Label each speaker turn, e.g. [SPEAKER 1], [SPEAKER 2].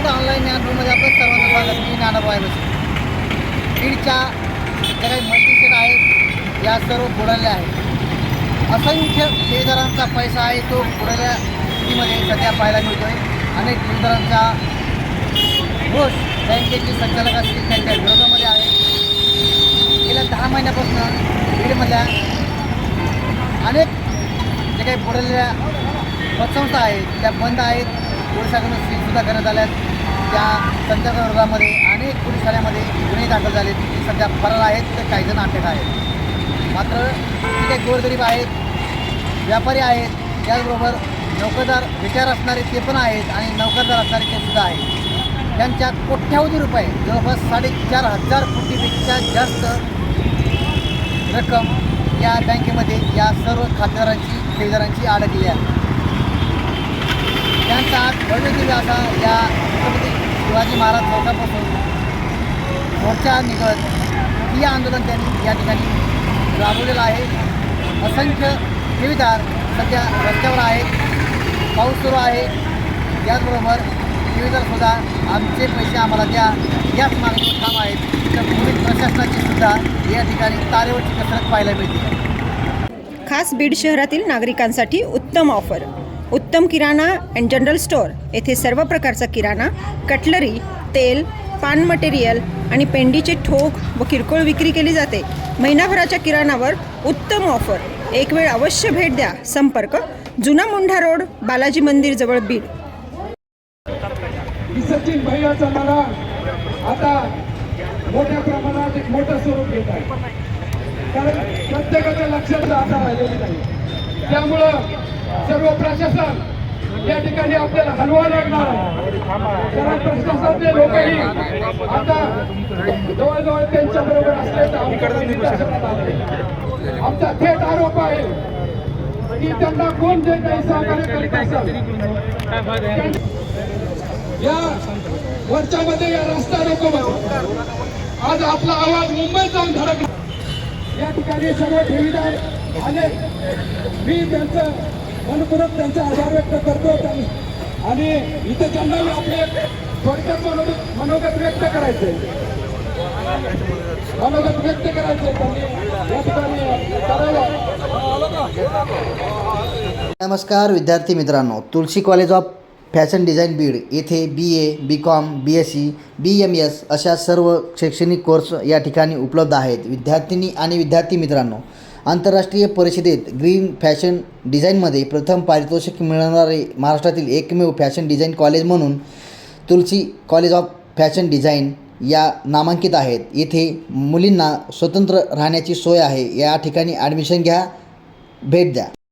[SPEAKER 1] Beed online ज्ञानभूमीमध्ये आपलं सर्वांना स्वागत. मी ज्ञानभाई बसे. बीडच्या ज्या काही मल्टीसेट आहेत या सर्व बुडाल्या आहेत. असंख्य ठेवीदारांचा पैसा आहे तो बुडाल्या स्थितीमध्ये सध्या पाहायला मिळतो आहे अनेक ठेवीदारांचा घोष बँकेचे संचालक असतील त्यांच्या विरोधामध्ये आहे. गेल्या दहा महिन्यापासून बीडमधल्या अनेक जे काही बुडलेल्या पतसंस्था आहेत त्या बंद आहेत. पोलिसांकडून सीलसुद्धा करण्यात आल्या आहेत. त्या संचालकाविरोधामध्ये अनेक पोलीस ठाण्यामध्ये गुन्हे दाखल झाले ते सध्या फरार आहेत तर काही जण अटक आहेत. मात्र जे काही गोरगरीब आहेत व्यापारी आहेत त्याचबरोबर नोकरदार विचार असणारे ते पण आहेत आणि नोकरदार असणारे ते सुद्धा आहेत. त्यांच्या कोट्यावधी रुपये जवळपास साडेचार हजार कोटीपेक्षा जास्त रक्कम या बँकेमध्ये या सर्व खातेदारांची ठेवीदारांची अडकली आहे. त्यांचा आज भव्यदिव्य असा या छत्रपती शिवाजी महाराज चौकापासून मोर्चा निघत ही आंदोलन त्यांनी या ठिकाणी राबवलेलं आहे. असंख्य ठेवीदार सध्या रस्त्यावर आहेत. पाऊस सुरू आहे. त्याचबरोबर ठेवीदारसुद्धा आमचे पैसे आम्हाला द्या. याच मागणीवर ठाम आहेत. तर पोलीस प्रशासनाची सुद्धा या ठिकाणी तारेवरची कसरत पाहायला मिळते.
[SPEAKER 2] खास बीड शहरातील नागरिकांसाठी उत्तम ऑफर. उत्तम किराणा अँड जनरल स्टोअर येथे सर्व प्रकारचा किराणा कटलरी तेल पान मटेरियल आणि पेंडीचे ठोक व किरकोळ विक्री केली जाते. महिनाभराच्या किराणावर उत्तम ऑफर एक वेळ अवश्य भेट द्या. संपर्क जुना मुंढा रोड बालाजी मंदिर जवळ बीड.
[SPEAKER 3] की भैयाचा लढा आता मोठ्या प्रमाणात एक मोठं स्वरूप घेत आहे. कारण प्रत्येकाच्या लक्षात आता राहिलेली नाही. त्यामुळं सर्व प्रशासन या ठिकाणी आपल्याला हलवा लागणार आहे. कारण प्रशासनातले लोकही आता जवळजवळ त्यांच्या बरोबर असल्याचं. आमचा थेट आरोप आहे की त्यांना कोण जे काही सहकार्य करीत असेल या वर्षामध्ये या रस्ता रोकोमध्ये आज आपला आवाज मुंबईत जाऊन धडकला या ठिकाणी सर्व ठेवीदार आणि मी त्यांचं मनपूर्वक त्यांचा आभार व्यक्त करतो आणि इथे त्यांना मी आपले थोडक्यात मनोगत मनोगत व्यक्त करायचे. मनोगत व्यक्त करायचे त्यांनी. या ठिकाणी करायला.
[SPEAKER 1] नमस्कार विद्यार्थी मित्रांनो. Tulsi college of fashion design Beed येथे B A B Com B S C B M S अशा सर्व शैक्षणिक कोर्स या ठिकाणी उपलब्ध आहेत. विद्यार्थिनी आणि विद्यार्थी मित्रांनो आंतरराष्ट्रीय परिषदेत ग्रीन फॅशन डिझाईनमध्ये प्रथम पारितोषिक मिळवणारे महाराष्ट्रातील एकमेव फॅशन डिझाईन कॉलेज म्हणून Tulsi college of fashion design या नामांकित आहेत. येथे मुलींना स्वतंत्र राहण्याची सोय आहे. या ठिकाणी ॲडमिशन घ्या भेट द्या.